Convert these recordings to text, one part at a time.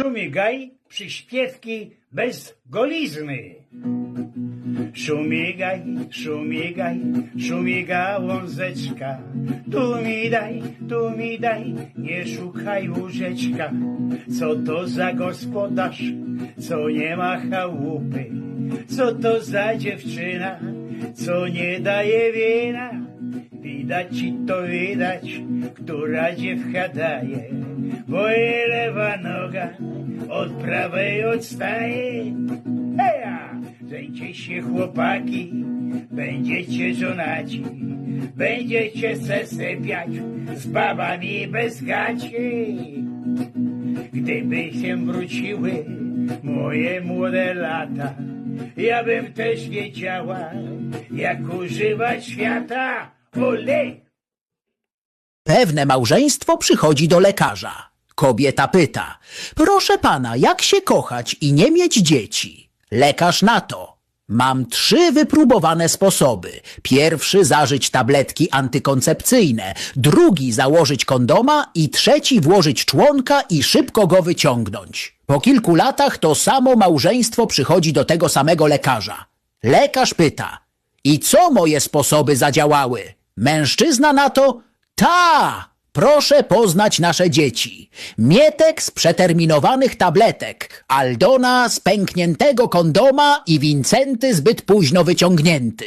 Szumigaj, przyśpiewki bez golizny. Szumigaj, szumigaj, szumiga łązeczka. Tu mi daj, tu mi daj, nie szukaj łóżeczka. Co to za gospodarz, co nie ma chałupy? Co to za dziewczyna, co nie daje wina? Widać ci to widać, która dziewka daje, bo jej lewa noga od prawej odstaje. Heja! Żeńcie chłopaki, będziecie żonaci, będziecie se sypiać z babami bez gaci. Gdyby się wróciły moje młode lata, ja bym też wiedziała, jak używać świata. Ole! Pewne małżeństwo przychodzi do lekarza. Kobieta pyta: Proszę pana, jak się kochać i nie mieć dzieci? Lekarz na to. Mam trzy wypróbowane sposoby. Pierwszy zażyć tabletki antykoncepcyjne, drugi założyć kondoma i trzeci włożyć członka i szybko go wyciągnąć. Po kilku latach to samo małżeństwo przychodzi do tego samego lekarza. Lekarz pyta: I co moje sposoby zadziałały? Mężczyzna na to: Ta! Proszę poznać nasze dzieci. Mietek z przeterminowanych tabletek, Aldona z pękniętego kondoma i Wincenty zbyt późno wyciągnięty.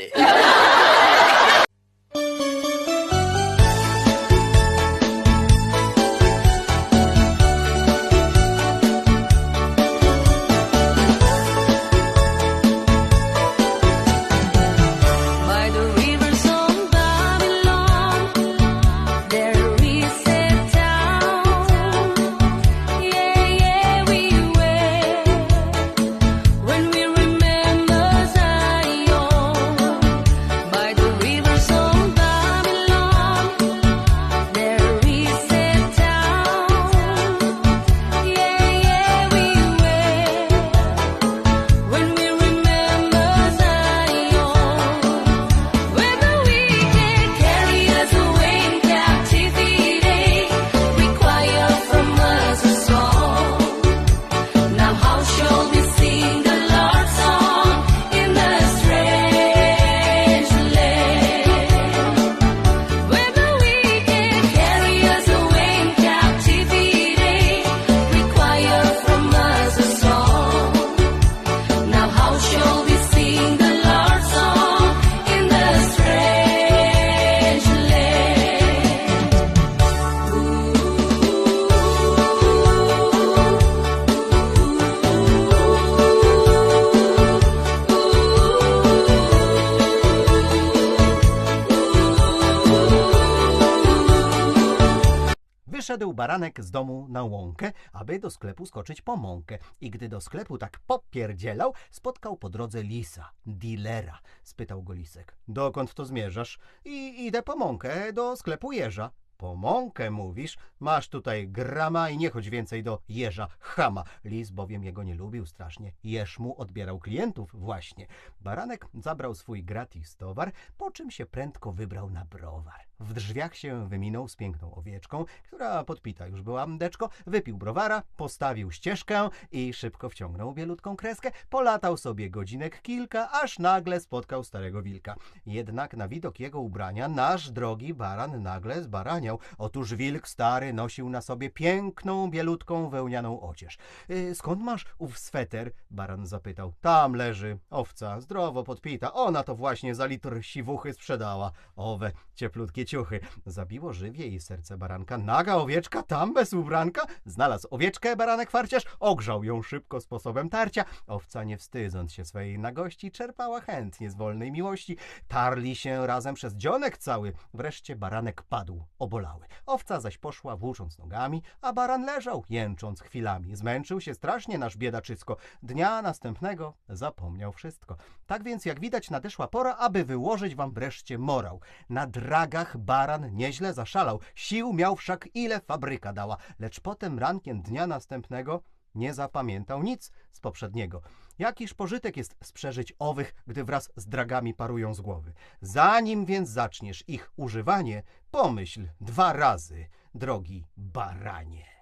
Wyszedł baranek z domu na łąkę, aby do sklepu skoczyć po mąkę. I gdy do sklepu tak popierdzielał, spotkał po drodze lisa, dilera. Spytał go lisek, dokąd to zmierzasz? I idę po mąkę do sklepu jeża. Po mąkę mówisz? Masz tutaj grama i nie chodź więcej do jeża, chama. Lis bowiem jego nie lubił strasznie. Jeż mu odbierał klientów właśnie. Baranek zabrał swój gratis towar, po czym się prędko wybrał na browar. W drzwiach się wyminął z piękną owieczką, która podpita już była mdeczko, wypił browara, postawił ścieżkę i szybko wciągnął bielutką kreskę, polatał sobie godzinek kilka, aż nagle spotkał starego wilka. Jednak na widok jego ubrania nasz drogi baran nagle zbaraniał. Otóż wilk stary nosił na sobie piękną, bielutką wełnianą odzież. Y, skąd masz ów sweter? Baran zapytał. Tam leży owca, zdrowo podpita. Ona to właśnie za litr siwuchy sprzedała. Owe cieplutkie ciuchy. Zabiło żywie i serce baranka. Naga owieczka tam bez ubranka? Znalazł owieczkę baranek farciarz, ogrzał ją szybko sposobem tarcia. Owca nie wstydząc się swojej nagości, czerpała chętnie z wolnej miłości. Tarli się razem przez dzionek cały. Wreszcie baranek padł, obolały. Owca zaś poszła włócząc nogami, a baran leżał, jęcząc chwilami. Zmęczył się strasznie nasz biedaczysko. Dnia następnego zapomniał wszystko. Tak więc, jak widać, nadeszła pora, aby wyłożyć wam wreszcie morał. Na dragach baran nieźle zaszalał. Sił miał wszak ile fabryka dała. Lecz potem rankiem dnia następnego nie zapamiętał nic z poprzedniego. Jakiż pożytek jest z przeżyć owych, gdy wraz z dragami parują z głowy. Zanim więc zaczniesz ich używanie, pomyśl dwa razy, drogi baranie.